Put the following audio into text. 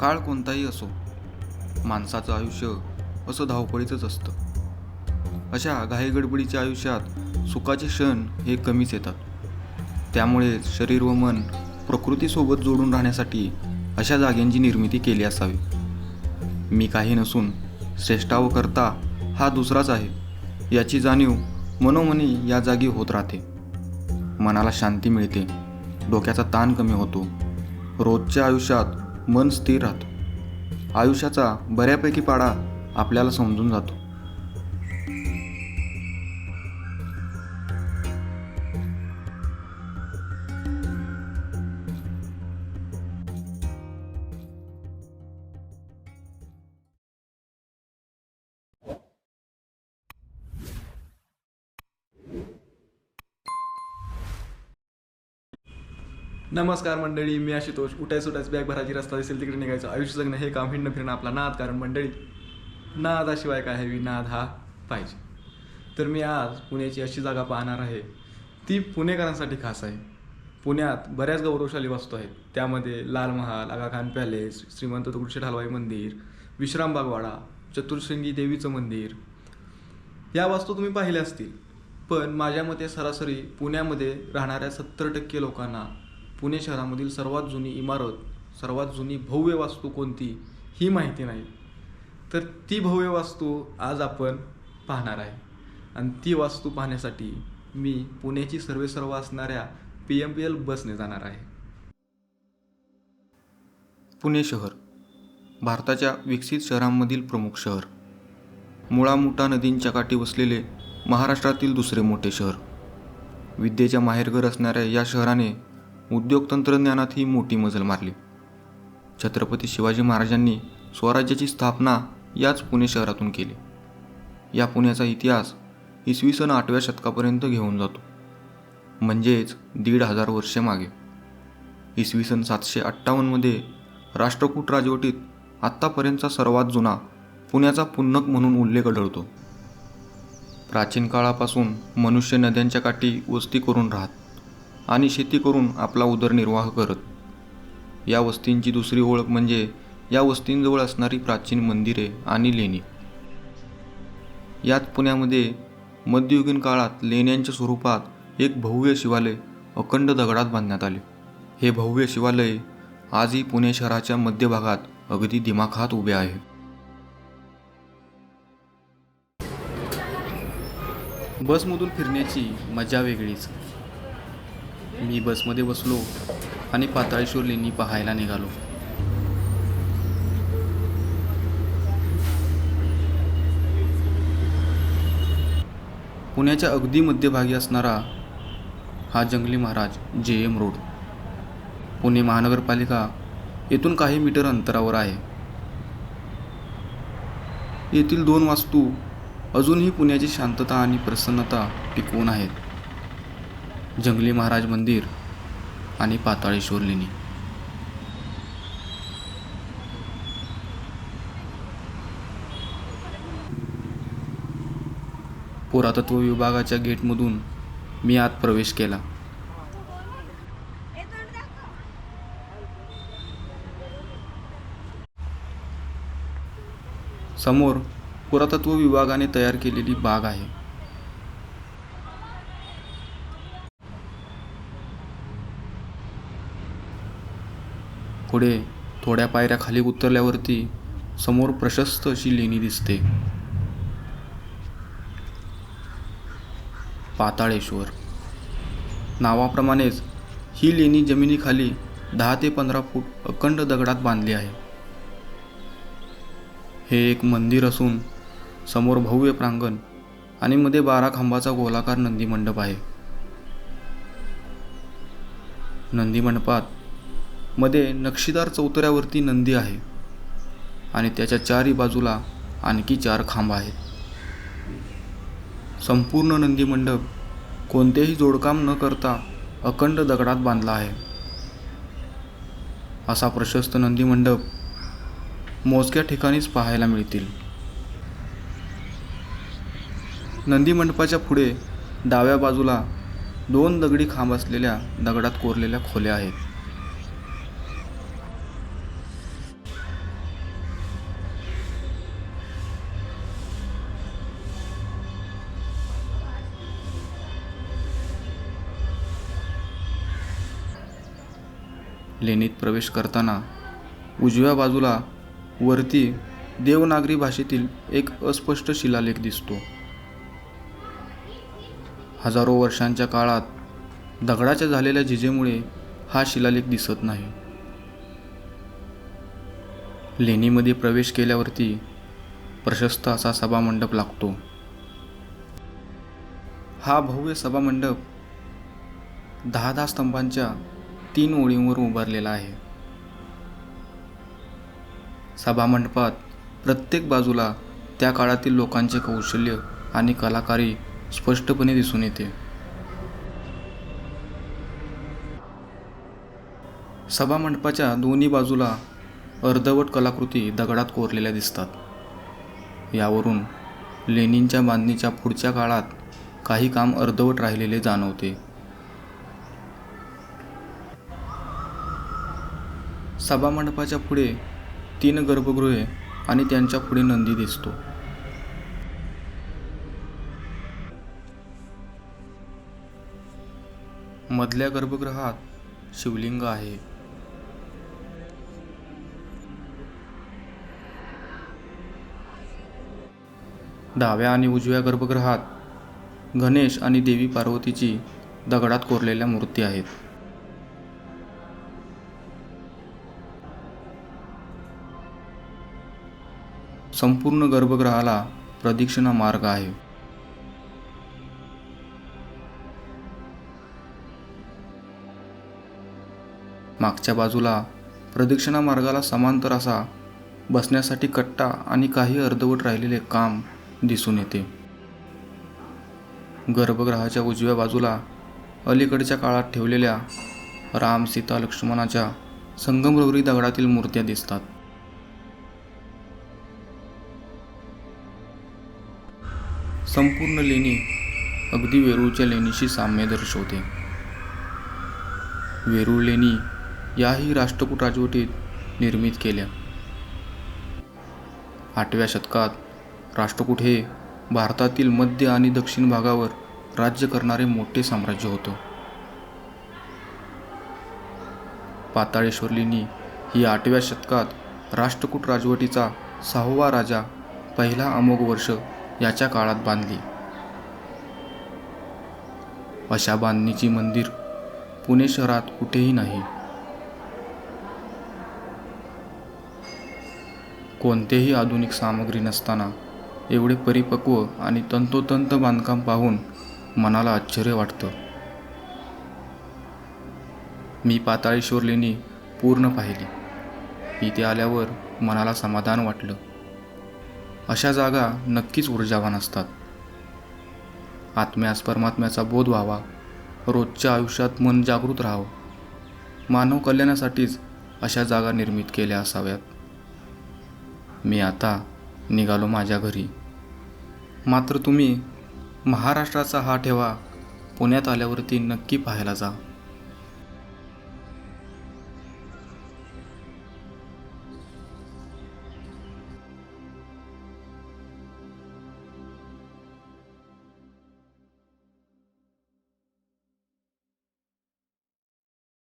काळ कोणताही असो माणसाचं आयुष्य असं धावपळीचंच असतं. अशा घाईगडबडीच्या आयुष्यात सुखाचे क्षण हे कमीच येतात. त्यामुळे शरीर व मन प्रकृतीसोबत जोडून राहण्यासाठी अशा जाग्यांची निर्मिती केली असावी. मी काही नसून श्रेष्ठा व करता हा दुसराच आहे याची जाणीव मनोमनी या जागी होत राहते. मनाला शांती मिळते डोक्याचा ताण कमी होतो. रोजच्या आयुष्यात मन स्थिर राहतं. आयुष्याचा बऱ्यापैकी पाडा आपल्याला समजून जातो. नमस्कार मंडळी मी आशुतोष. उठायच उठायच बॅग भरायची रस्ता दिसेल तिकडे निघायचं. आयुष्य जगणं हे काम हिंडणं फिरणं आपला नाद. कारण मंडळी नादाशिवाय काय हवी नाद हा पाहिजे. तर मी आज पुण्याची अशी जागा पाहणार आहे. ती पुणेकरांसाठी खास आहे. पुण्यात बऱ्याच गौरवशाली वस्तू आहेत. त्यामध्ये लाल महाल आगा खान पॅलेस श्रीमंत दगडूशेठ हलवाई मंदिर विश्रामबागवाडा चतुर्शृंगी देवीचं मंदिर. या वास्तू तुम्ही पाहिल्या असतील. पण माझ्या मते सरासरी पुण्यामध्ये राहणाऱ्या सत्तर टक्के लोकांना पुणे शहरामधील सर्वात जुनी इमारत सर्वात जुनी भव्य वास्तू कोणती ही माहिती नाही. तर ती भव्य वास्तू आज आपण पाहणार आहे. आणि ती वास्तू पाहण्यासाठी मी पुण्याची सर्वेसर्व असणाऱ्या पी एम पी एल बसने जाणार आहे. पुणे शहर भारताच्या विकसित शहरांमधील प्रमुख शहर. मुळामुठा नदींच्या काठी वसलेले महाराष्ट्रातील दुसरे मोठे शहर. विद्येच्या माहेरघर असणाऱ्या या शहराने उद्योग तंत्रज्ञानातही मोठी मजल मारली. छत्रपती शिवाजी महाराजांनी स्वराज्याची स्थापना याच पुणे शहरातून केली. या पुण्याचा इतिहास इसवी सन आठव्या शतकापर्यंत घेऊन जातो. म्हणजेच दीड हजार वर्षे मागे. इसवी सन सातशे अठ्ठावन्नमध्ये राष्ट्रकूट राजवटीत आत्तापर्यंतचा सर्वात जुना पुण्याचा पुन्नक म्हणून उल्लेख आढळतो. प्राचीन काळापासून मनुष्य नद्यांच्या काठी वस्ती करून राहत. आणि शेती करून आपला उदरनिर्वाह करत. या वस्तींची दुसरी ओळख म्हणजे या वस्तींजवळ असणारी प्राचीन मंदिरे आणि लेणी. यात पुण्यामध्ये मध्ययुगीन काळात लेण्यांच्या स्वरूपात एक भव्य शिवालय अखंड दगडात बांधण्यात आले. हे भव्य शिवालय आजही पुणे शहराच्या मध्यभागात अगदी दिमाखात उभे आहे. बसमधून फिरण्याची मजा वेगळीच. मी बसमध्ये बसलो आणि पाताळेश्वर लेणी पाहायला निघालो. पुण्याच्या अगदी मध्यभागी असणारा हा जंगली महाराज जे एम रोड. पुणे महानगरपालिका येथून काही मीटर अंतरावर आहे. येथील दोन वास्तू अजूनही पुण्याची शांतता आणि प्रसन्नता टिकवून आहेत. जंगली महाराज मंदिर आणि पाताळेश्वर लेणी पुरातत्व विभागाच्या गेटमधून मी आत प्रवेश केला. समोर पुरातत्व विभागाने तयार केलेली बाग आहे. पुढे थोड्या पायऱ्या खाली उतरल्यावरती समोर प्रशस्त अशी लेणी दिसते. पाताळेश्वर. नावाप्रमाणेच ही लेणी जमिनीखाली दहा ते पंधरा फूट अखंड दगडात बांधली आहे. हे एक मंदिर असून समोर भव्य प्रांगण आणि मध्ये बारा खांबाचा गोलाकार नंदी मंडप आहे. नंदी मंडपात मध्ये नक्षीदार चौतऱ्यावरती नंदी आहे आणि त्याच्या चारही बाजूला आणखी चार खांब आहेत. संपूर्ण नंदी मंडप कोणतेही जोडकाम न करता अखंड दगडात बांधला आहे. असा प्रशस्त नंदी मंडप मोजक्या ठिकाणीच पाहायला मिळतील. नंदी मंडपाच्या पुढे डाव्या बाजूला दोन दगडी खांब असलेल्या दगडात कोरलेल्या खोल्या आहेत. लेणीत प्रवेश करताना उजव्या बाजूला वरती देवनागरी भाषेतील एक अस्पष्ट शिलालेख दिसतो. हजारो वर्षांच्या काळात दगडाच्या झालेल्या झिजेमुळे हा शिलालेख दिसत नाही. लेणीमध्ये प्रवेश केल्यावरती प्रशस्त असा सभामंडप लागतो. हा भव्य सभामंडप दहा दहा स्तंभांच्या तीन ओळींवर उभारलेला आहे. सभामंडपात प्रत्येक बाजूला त्या काळातील लोकांचे कौशल्य आणि कलाकारी स्पष्टपणे दिसून येते. सभामंडपाच्या दोन्ही बाजूला अर्धवट कलाकृती दगडात कोरलेल्या दिसतात. यावरून लेणींच्या बांधणीच्या पुढच्या काळात काही काम अर्धवट राहिलेले जाणवते. सभामंडपाच्या पुढे तीन गर्भगृहे आणि त्यांच्या पुढे नंदी दिसतो. मधल्या गर्भगृहात शिवलिंग आहे. डाव्या आणि उजव्या गर्भगृहात गणेश आणि देवी पार्वतीची दगडात कोरलेल्या मूर्ती आहेत. संपूर्ण गर्भगृहाला प्रदक्षिणा मार्ग आहे. मागच्या बाजूला प्रदक्षिणा मार्गाला समांतर असा बसण्यासाठी कट्टा आणि काही अर्धवट राहिलेले काम दिसून येते. गर्भगृहाच्या उजव्या बाजूला अलीकडच्या काळात ठेवलेल्या राम सीता लक्ष्मणाच्या संगमरवरी दगडातील मूर्त्या दिसतात. संपूर्ण लेणी अगदी वेरूळच्या लेणीशी साम्य दर्शवते. वेरूळ लेणी याही राष्ट्रकूट राजवटीत निर्मित केल्या. आठव्या शतकात राष्ट्रकूट हे भारतातील मध्य आणि दक्षिण भागावर राज्य करणारे मोठे साम्राज्य होतं. पाताळेश्वर लेणी ही आठव्या शतकात राष्ट्रकूट राजवटीचा सहावा राजा पहिला अमोघ वर्ष याच्या काळात बांधली. अशा बांधणीची मंदिर पुणे शहरात कुठेही नाही. कोणतेही आधुनिक सामग्री नसताना एवढे परिपक्व आणि तंतोतंत बांधकाम पाहून मनाला आश्चर्य वाटतं. मी पाताळेश्वर लेणी पूर्ण पाहिली. इथे आल्यावर मनाला समाधान वाटलं. अशा जागा नक्कीच ऊर्जावान असतात. आत्म्यास परमात्म्याचा बोध व्हावा. रोजच्या आयुष्यात मन जागृत राहावं. मानव कल्याणासाठीच अशा जागा निर्मित केल्या असाव्यात. मी आता निघालो माझ्या घरी. मात्र तुम्ही महाराष्ट्राचा हा ठेवा पुण्यात आल्यावरती नक्की पाहायला जा.